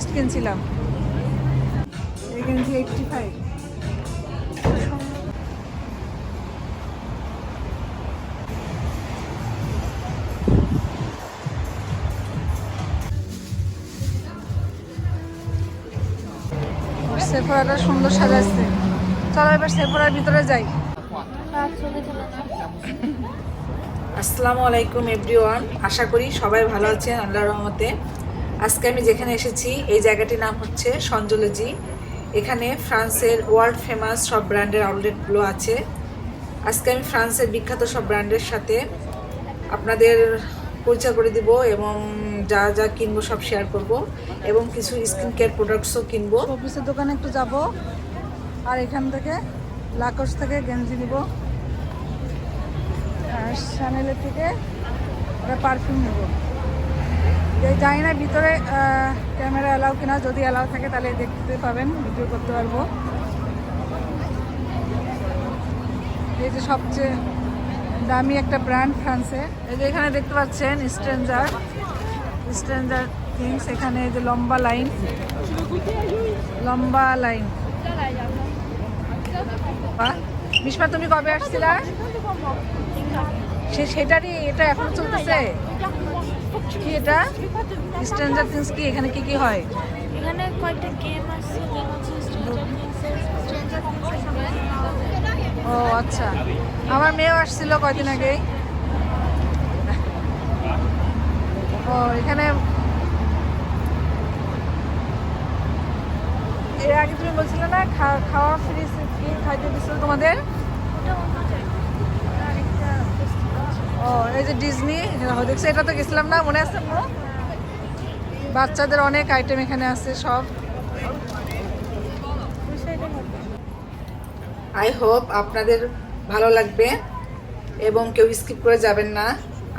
First কিনছিলাম। সুন্দর সাজাচ্ছে চলো এবার সেফরার ভিতরে যাই। আসসালামু আলাইকুম এভরিওয়ান আশা করি সবাই ভালো আছেন, আল্লাহর রহমতে। আজকে আমি যেখানে এসেছি, এই জায়গাটির নাম হচ্ছে সঞ্জলজি। এখানে ফ্রান্সের ওয়ার্ল্ড ফেমাস সব ব্র্যান্ডের আউটলেটগুলো আছে। আজকে আমি ফ্রান্সের বিখ্যাত সব ব্র্যান্ডের সাথে আপনাদের পরিচয় করে দিব এবং যা যা কিনবো সব শেয়ার করব এবং কিছু স্কিন কেয়ার প্রোডাক্টসও কিনবো। অফিসের দোকানে একটু যাব, আর এখান থেকে লাকস থেকে গেঞ্জি নিব। আর শ্যানেলের থেকে পারফিউম নেব। জানি না ভিতরে ক্যামেরা অ্যালাউ কিনা, যদি অ্যালাউ থাকে তাহলে দেখতে পাবেন ভিডিও করতে পারব। এই যে সবচেয়ে দামি একটা ব্র্যান্ড ফ্রান্সে এই যে এখানে দেখতে পাচ্ছেন স্ট্রেঞ্জার স্ট্রেঞ্জার থিংস এখানে যে লম্বা লাইন লম্বা লাইন বিস্মা তুমি কবে আসছিলা? সে সেটারই, এটা এখন চলতেছে? কি এটা? স্ট্রেঞ্জার থিংস কি? এখানে কি কি হয়? এখানে কয়েকটা গেম আছে গেম ও আচ্ছা। আমার মেয়েও আসছিল কয়দিন আগেই। ও এখানে এর আগে তুমি বলছিলে না খাওয়া ফ্রি খাইতে দিছিল তোমাদের ওটা অন্য জায়গায় আরেকটা ফেস্টিভ্যাল আছে ও এই যে ডিজনি দেখছ এটা তো গেছিলাম না মনে আছে বাচ্চাদের অনেক আইটেম এখানে আছে সব। আই হোপ আপনাদের ভালো লাগবে এবং কেউ স্কিপ করে যাবেন না।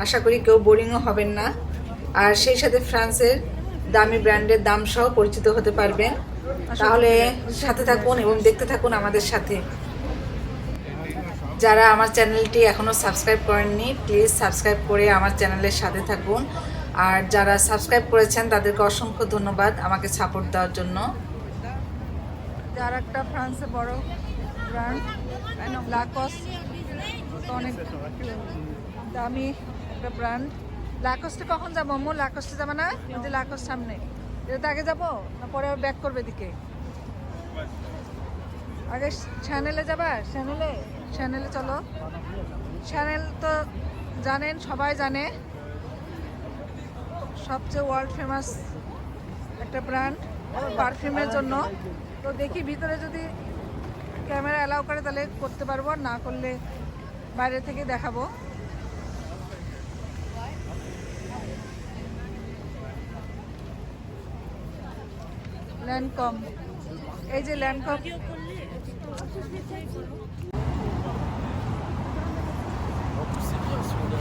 আশা করি কেউ বোরিংও হবেন না। আর সেই সাথে ফ্রান্সের দামি ব্র্যান্ডের দাম সহ পরিচিত হতে পারবেন। তাহলে সাথে থাকুন এবং দেখতে থাকুন আমাদের সাথে। যারা আমার চ্যানেলটি এখনও সাবস্ক্রাইব করেননি প্লিজ সাবস্ক্রাইব করে আমার চ্যানেলের সাথে থাকুন। আর যারা সাবস্ক্রাইব করেছেন, তাদেরকে অসংখ্য ধন্যবাদ আমাকে সাপোর্ট দেওয়ার জন্য। যার একটা ফ্রান্সে বড় ব্র্যান্ড লাকস অনেক দামি একটা ব্র্যান্ড। লাকসটা কখন যাব আম্মু লাকসটা যাবে না? যে লাকস সামনে। এটাতে আগে যাব, না পরে ব্যাক করবে দিকে আগে চ্যানেলে যাবা? চ্যানেলে চ্যানেলে চলো। চ্যানেল তো জানেন, সবাই জানে। সবচেয়ে ওয়ার্ল্ড ফেমাস একটা ব্র্যান্ড পারফিউমের জন্য। তো দেখি ভিতরে যদি ক্যামেরা অ্যালাউ করে তাহলে করতে পারব, আর না করলে বাইরে থেকে দেখাবো। ল্যান্ডকম এই যে ল্যান্ডকম ভিডিও করলে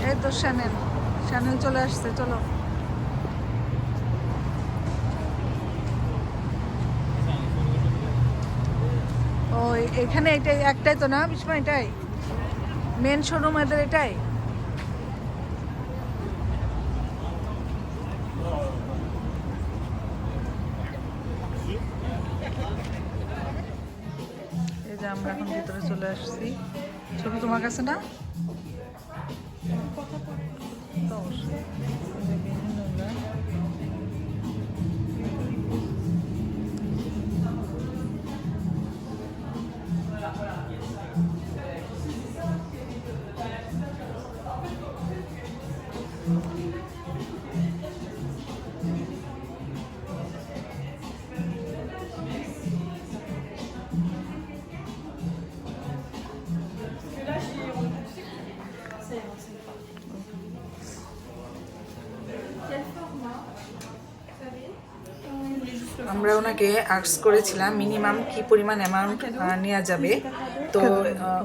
এই তো শ্যানেল শ্যানেল চলে আসছে, চলো। ও, এখানে এটাই, একটাই তো না বিস্মা এটাই? মেন শোরুম এদের এটাই? এই যে আমরা এখন ভিতরে চলে আসছি। ছবি তোমার কাছে না? তো অবশ্যই। এই ওনাকে আর্টস করেছিলাম মিনিমাম কি পরিমাণ অ্যামাউন্ট নেওয়া যাবে? তো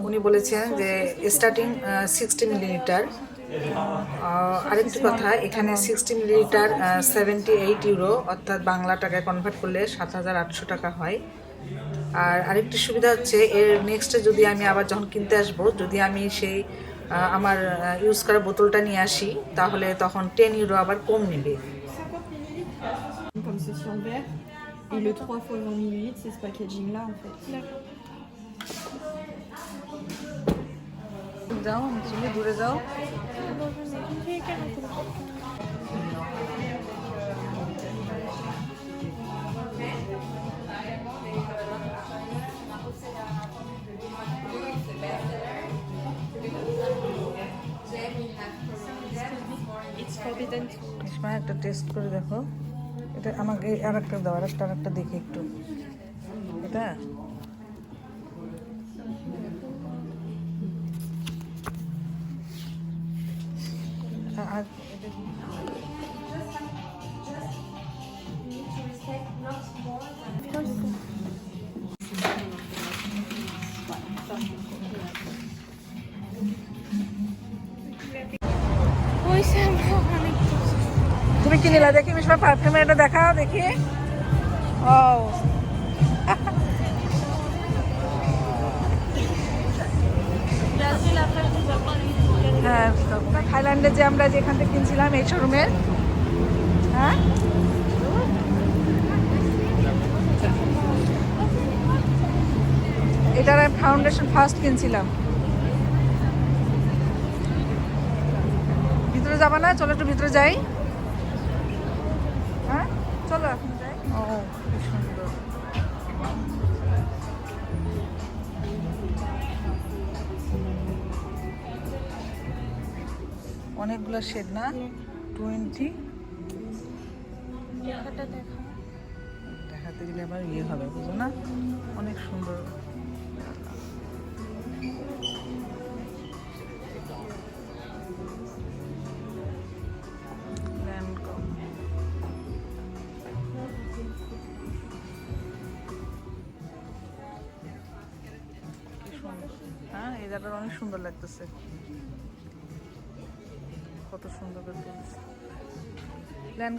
উনি বলেছেন যে স্টার্টিং সিক্সটি মিলিলিটার আরেকটি কথা, এখানে sixty millilitre seventy eight euro অর্থাৎ বাংলা টাকায় কনভার্ট করলে সাত হাজার আটশো টাকা হয়। আর আরেকটি সুবিধা হচ্ছে, এর নেক্সটে যদি আমি আবার যখন কিনতে আসব, যদি আমি সেই আমার ইউজ করা বোতলটা নিয়ে আসি, তাহলে তখন টেন ইউরো আবার কম নেবে। Et le 3 x 20 ml, c'est ce packaging là en fait. D'accord. যাও তুমি দূরে যাও এখান থেকে কেন করব? It's forbidden to ইসমা একটা টেস্ট করে দেখো এটা আমাকে আর একটা দাও আর একটা একটা দেখি একটু। এটা? আর এটা- হয়েছে কি দেখি এটা দেখাও, দেখি। ও? হ্যাঁ থাইল্যান্ডে যে আমরা যেখান থেকে কিনছিলাম এই শোরুমের হ্যাঁ? এটার ফাউন্ডেশন ফার্স্ট কিনছিলাম। ভিতরে যাবা না, চলো একটু ভিতরে যাই। এখন যাই ও কি সুন্দর। অনেকগুলো শেড না? টোয়েন্টি দেখাতে গেলে আবার ইয়ে হবে বুঝো না? অনেক সুন্দর। সুন্দর লাগতেছে। কত সুন্দর ল্যান্ড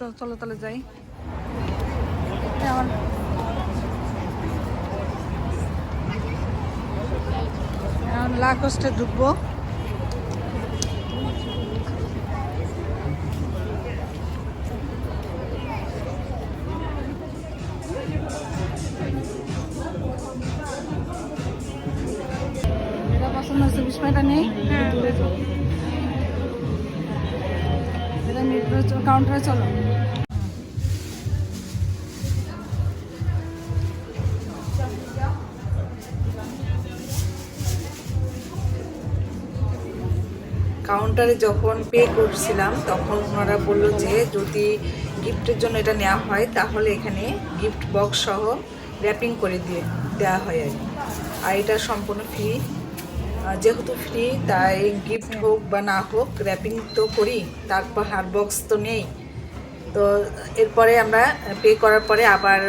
তো চলো তাহলে যাই। আমার লাকোস্টে ঢুকবো। কাউন্টারে যখন পে করছিলাম, তখন ওনারা বলল যে, যদি গিফটের জন্য এটা নেওয়া হয়, তাহলে এখানে গিফট বক্স সহ র্যাপিং করে দিয়ে, দেওয়া হয় আর আর এটা সম্পূর্ণ ফ্রি যেহেতু ফ্রি তাই গিফট হোক বা না হোক র্যাপিং তো করি তারপর হার বক্স তো নেই। তো এরপরে আমরা পে করার পরে আবার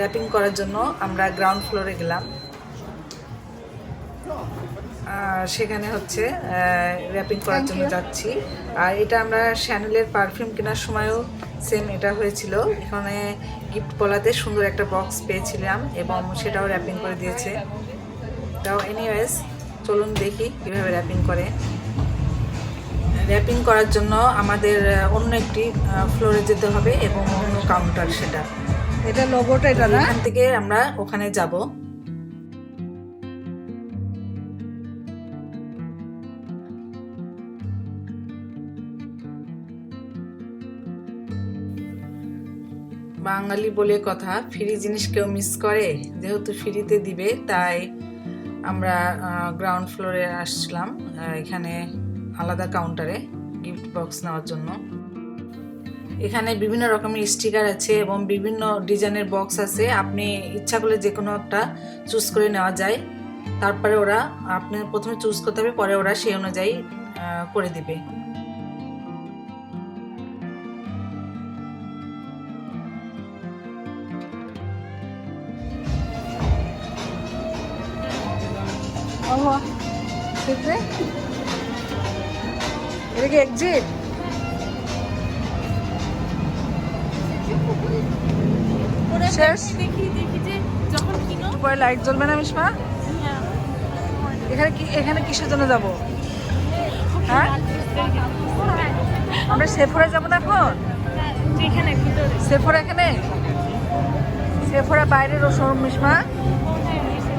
র্যাপিং করার জন্য আমরা গ্রাউন্ড ফ্লোরে গেলাম। সেখানে হচ্ছে র্যাপিং করার জন্য যাচ্ছি। আর এটা আমরা শ্যানেলের পারফিউম কেনার সময়ও সেম এটা হয়েছিল। এখানে গিফট পলাতে সুন্দর একটা বক্স পেয়েছিলাম এবং সেটাও র্যাপিং করে দিয়েছে। তাও এনিওয়েজ চলুন দেখি কীভাবে র্যাপিং করে। র্যাপিং করার জন্য আমাদের অন্য একটি ফ্লোরে যেতে হবে এবং অন্য কাউন্টার সেটা। এটা লোগোটা এটা না? এখান থেকে আমরা ওখানে যাব। বাঙালি বলে কথা, ফ্রি জিনিস কেউ মিস করে, যেহেতু ফ্রিতে দিবে, তাই আমরা গ্রাউন্ড ফ্লোরে আসলাম এখানে আলাদা কাউন্টারে গিফট বক্স নেওয়ার জন্য। এখানে বিভিন্ন রকমের স্টিকার আছে এবং বিভিন্ন ডিজাইনের বক্স আছে, আপনি ইচ্ছা করলে যে কোনো একটা চুজ করে নেওয়া যায়। তারপরে ওরা, আপনি প্রথমে চুজ করতে হবে, পরে ওরা সেই অনুযায়ী করে দিবে। ওহো দেখবে? এটা কি এক্সিট পরে লাইট জ্বলবে না মিশমা? এখানে কি এখানে কিসের জন্য যাব? হ্যাঁ? আমরা সেফরে যাব না এখন? সেফোরা সেফোরা মিসমা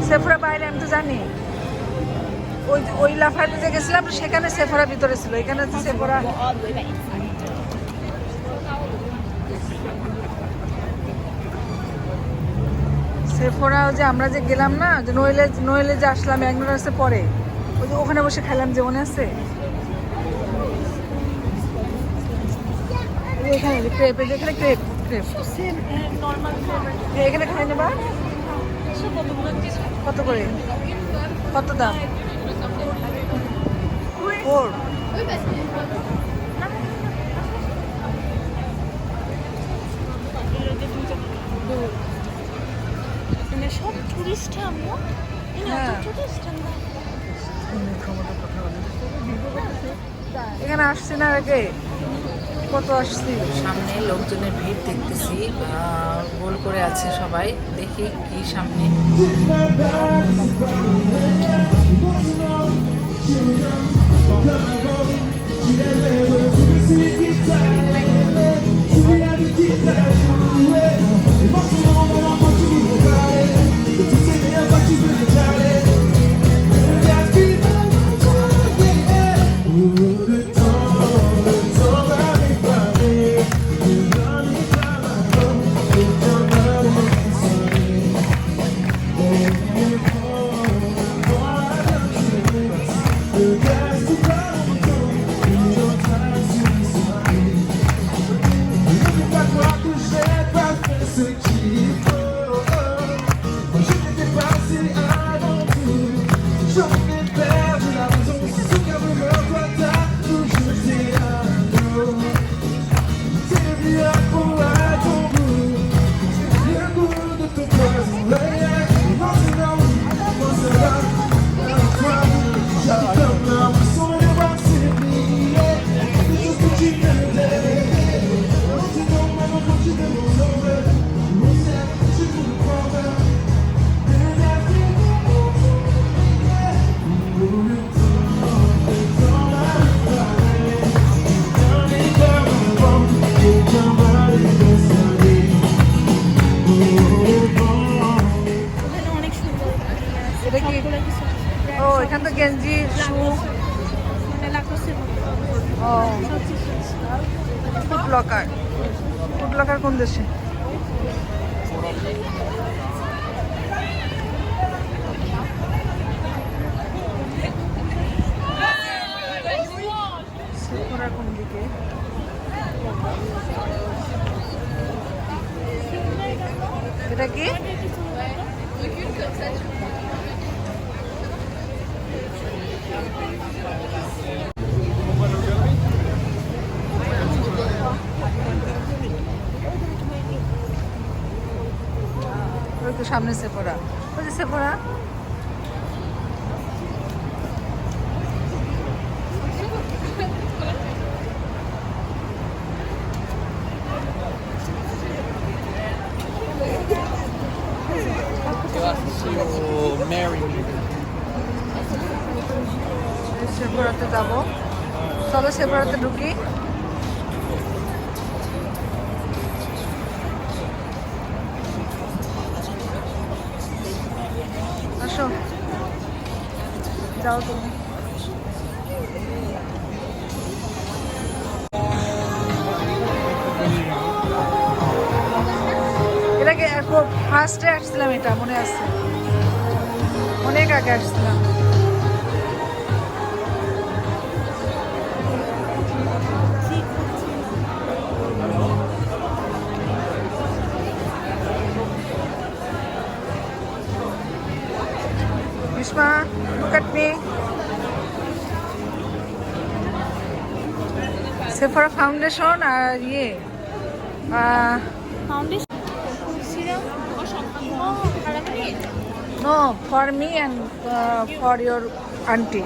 সেফোরা বাইরে আমি তো জানি। ওই ওই লাফাতে যে গেছিলাম, সেখানে সেফোরা ভিতরে ছিল। এখানে হচ্ছে সেফোরা সেফোরা যে আমরা যে গেলাম না, যে নইলে নইলে যে আসলাম ম্যাগনোরাসে পরে, ওই যে ওখানে বসে খেলাম যে মনে আছে? এখানে ক্রেপ এখানে ক্রেপ ক্রেপ এখানে খাই নেবা কত করে? কত দাম? ফোর মানে সব টুরিস্ট আমরা। হ্যাঁ। টুরিস্ট আমরা। এখানে আসছি না আগে। কত আসছি? সামনে লোকজনের ভিড় দেখতেছি গোল করে আছে সবাই। দেখি কি সামনে। ওখানে এটা কি? সামনে সেপোরা ওই me. যাব চলো সেফোরাতে ঢুকি আসো যাও তুমি ফার্স্টে আসছিলাম এটা মনে আছে। অনেক আগে আসছিলাম। foundation আর ইয়ে foundation no for me and uh, for your auntie.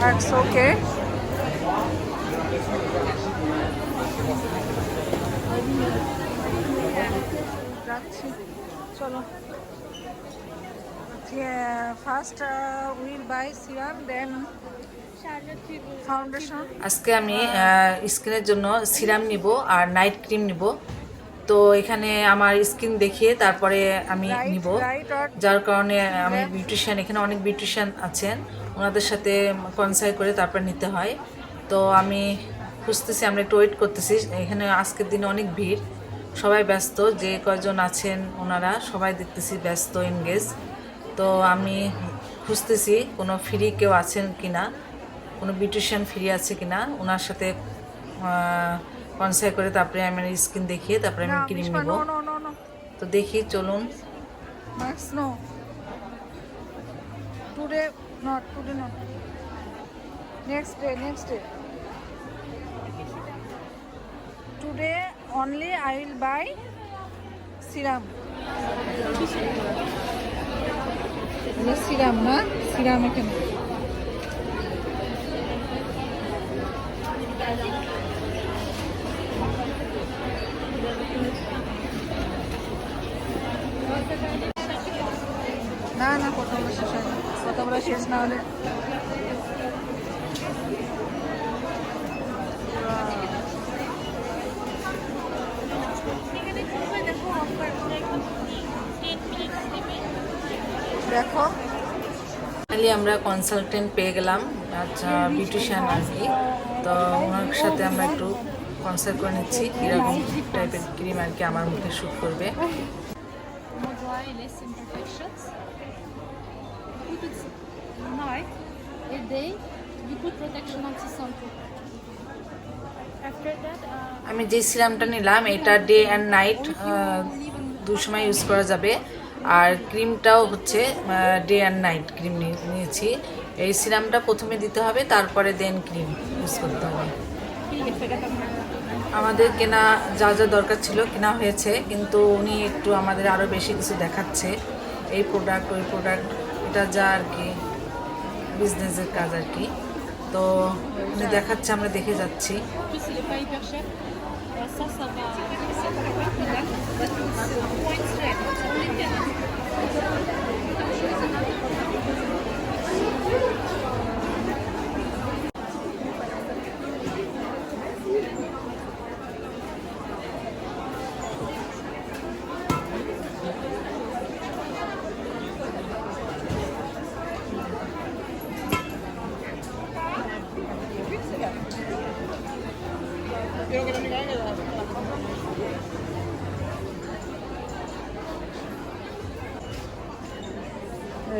That's okay. যাচ্ছি চলো। First will buy serum then আজকে আমি স্কিনের জন্য সিরাম নিব আর নাইট ক্রিম নিব। তো এখানে আমার স্কিন দেখিয়ে তারপরে আমি নিব। যার কারণে আমি বিউটিশিয়ান এখানে অনেক বিউটিশিয়ান আছেন। ওনাদের সাথে কনসাল্ট করে তারপর নিতে হয়। তো আমি খুঁজতেছি আমরা একটু ওয়েট করতেছি। এখানে আজকের দিনে অনেক ভিড়। সবাই ব্যস্ত যে কয়জন আছেন ওনারা সবাই দেখতেছি ব্যস্ত এনগেজ তো আমি খুঁজতেছি কোনো ফ্রি কেউ আছেন কিনা। কোনো বিউটিশিয়ান ফ্রি আছে কি না ওনার সাথে কনসাল্ট করে তারপরে আমি স্কিন দেখিয়ে তারপরে আমি ক্রিম নেব। তো দেখি চলুন। Next day. Today only I will buy serum. এটা সিরাম না? সিরাম এখানে কথাগুলো শেষ হয়নি। কথাগুলো শেষ না হলে দেখো। ফাইনালি আমরা কনসালটেন্ট পেয়ে গেলাম আচ্ছা বিউটিশিয়ান আর কি তো ওনার সাথে আমরা একটু কনসাল্ট করে নিচ্ছি কীরকম টাইপের ক্রিম আর কি আমার মুখে শ্যুট করবে। Imperfections. Put night, a day, you put protection. After that, uh, আমি যে সিরামটা নিলাম এটা ডে অ্যান্ড নাইট দু সময় ইউজ করা যাবে আর ক্রিমটাও হচ্ছে ডে অ্যান্ড নাইট ক্রিম নিয়েছি এই সিরামটা প্রথমে দিতে হবে তারপরে দেন ক্রিম ইউজ করতে হবে আমাদের কেনা যা যা দরকার ছিল কেনা হয়েছে কিন্তু উনি একটু আমাদের আরও বেশি কিছু দেখাচ্ছে এই প্রোডাক্ট ওই প্রোডাক্ট এটা যা আর কি বিজনেসের কাজ আর কি। তো উনি দেখাচ্ছে আমরা দেখে যাচ্ছি।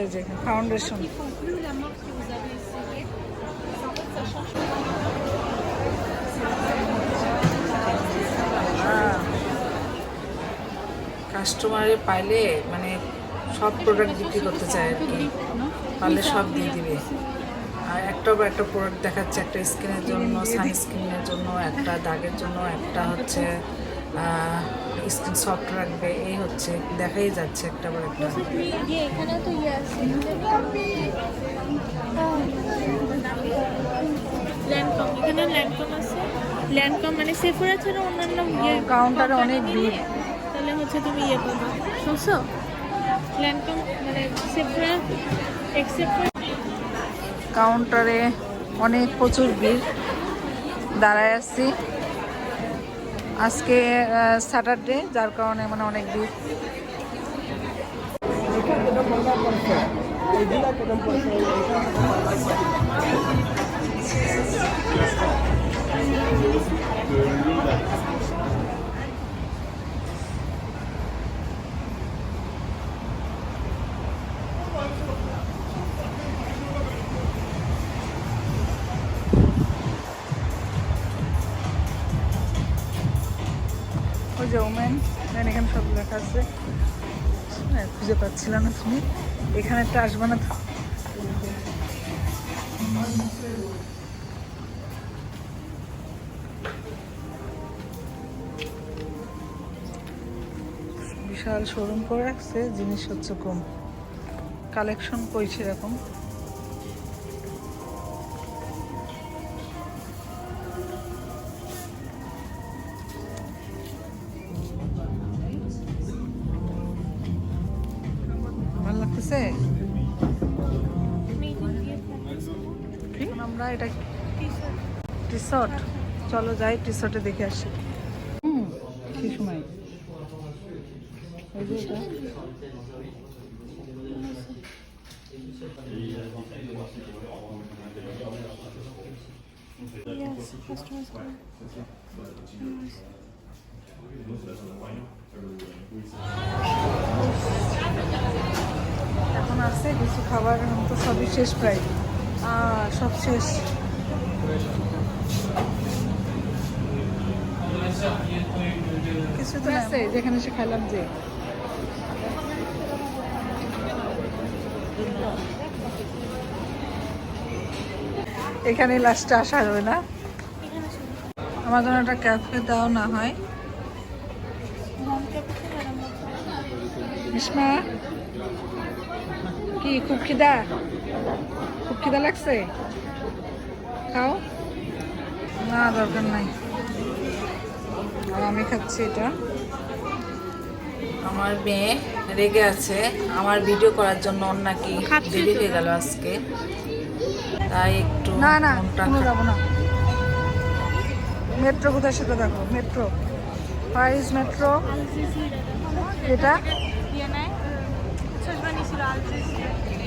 Change কাস্টমারে পাইলে মানে সব প্রোডাক্ট বিক্রি করতে চায় আর কি। পারলে সব দিয়ে দিবে। আর একটার পর একটা প্রোডাক্ট দেখাচ্ছে একটা স্কিনের জন্য সানস্ক্রিনের জন্য, একটা দাগের জন্য, একটা হচ্ছে স্কিন সফট রাখবে এই হচ্ছে দেখাই যাচ্ছে একটা পর একটা। ল্যান্ডকম এখানে ল্যান্ডকম আছে। ল্যান্ডকম মানে সেফোরা ছাড়া অন্যান্য ইয়ে কাউন্টারে অনেক ভিড়। তাহলে হচ্ছে তুমি ইয়ে করবে। শুনছো ল্যান্ডকম মানে সেফোরা এক্সেপ্ট কাউন্টারে অনেক প্রচুর ভিড়। দাঁড়ায় আছি। আজকে স্যাটারডে যার কারণে মানে অনেক ভিড়। Thank যে ওমেন দেন এখানে সব লেখা আছে। হ্যাঁ, খুঁজে পাচ্ছিলাম না তুমি। এখানে একটা আসবে না তো। বিশাল শোরুম করে রাখছে জিনিস হচ্ছে কম। কালেকশন কইছে এরকম এখন আমরা এটা রিসর্ট চলো যাই রিসর্টে দেখে আসি। হুম। কি সময়? এই যে এটা। Yes, customers come. এখন আছে কিছু খাবার এখন তো সবই শেষ প্রায়। সব শেষ। কিছু তো আছে যেখানে সে খাইলাম যে। এখানে লাস্টে আসা হবে না। আমার জন্য একটা ক্যাফে দাও না হয়. বিস্মা কি খুব খিদা? খুব খিদা লাগছে? খাও। না দরকার নাই। আর আমি খাচ্ছি এটা। আমার মেয়ে রেগে আছে। আমার ভিডিও করার জন্য ওর নাকি দেরি হয়ে গেল আজকে। তাই একটু না না কোনো যাব না। মেট্রো কোথায় সেটা দেখো মেট্রো। Price metro. এটা? ভিয়েনায়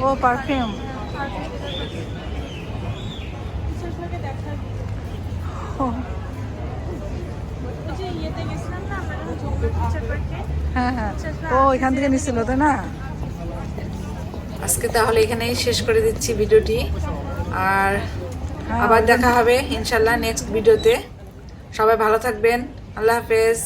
ও পারফিউম হ্যাঁ হ্যাঁ। ও এখান থেকে তাই না? আজকে তাহলে এখানেই শেষ করে দিচ্ছি ভিডিওটি। আর হ্যাঁ, আবার দেখা হবে ইনশাল্লাহ নেক্সট ভিডিওতে। সবাই ভালো থাকবেন। আল্লাহ হাফেজ।